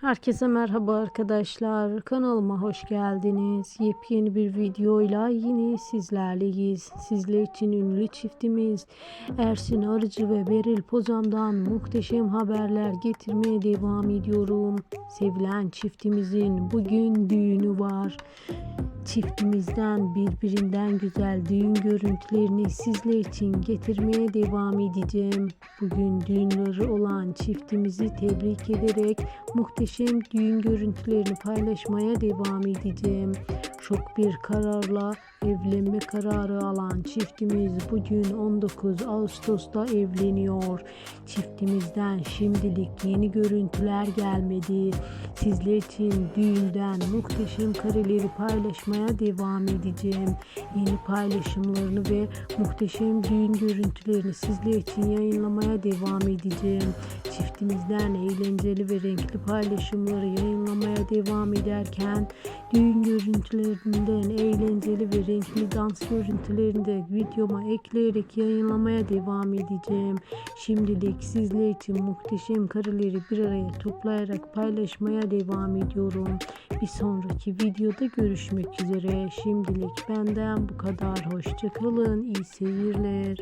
Herkese merhaba arkadaşlar. Kanalıma hoş geldiniz. Yepyeni bir videoyla yine sizlerleyiz. Sizler için ünlü çiftimiz Ersin Arıcı ve Beril Pozam'dan muhteşem haberler getirmeye devam ediyorum. Sevilen çiftimizin bugün düğünü var. Çiftimizden birbirinden güzel düğün görüntülerini sizler için getirmeye devam edeceğim. Bugün düğünleri olan çiftimizi tebrik ederek muhteşem düğün görüntülerini paylaşmaya devam edeceğim. Şok bir kararla evlenme kararı alan çiftimiz bugün 19 Ağustos'ta evleniyor. Çiftimizden şimdilik yeni görüntüler gelmedi. Sizler için düğünden muhteşem kareleri paylaşmaya devam edeceğim. Yeni paylaşımlarını ve muhteşem düğün görüntülerini sizler için yayınlamaya devam edeceğim. Çiftimizden eğlenceli ve renkli paylaşımları yayınlamaya devam ederken düğün görüntülerinden eğlenceli ve renkli dans görüntülerini de videoma ekleyerek yayınlamaya devam edeceğim. Şimdilik sizler için muhteşem kareleri bir araya toplayarak paylaşmaya devam ediyorum. Bir sonraki videoda görüşmek üzere. Şimdilik benden bu kadar. Hoşçakalın. İyi seyirler.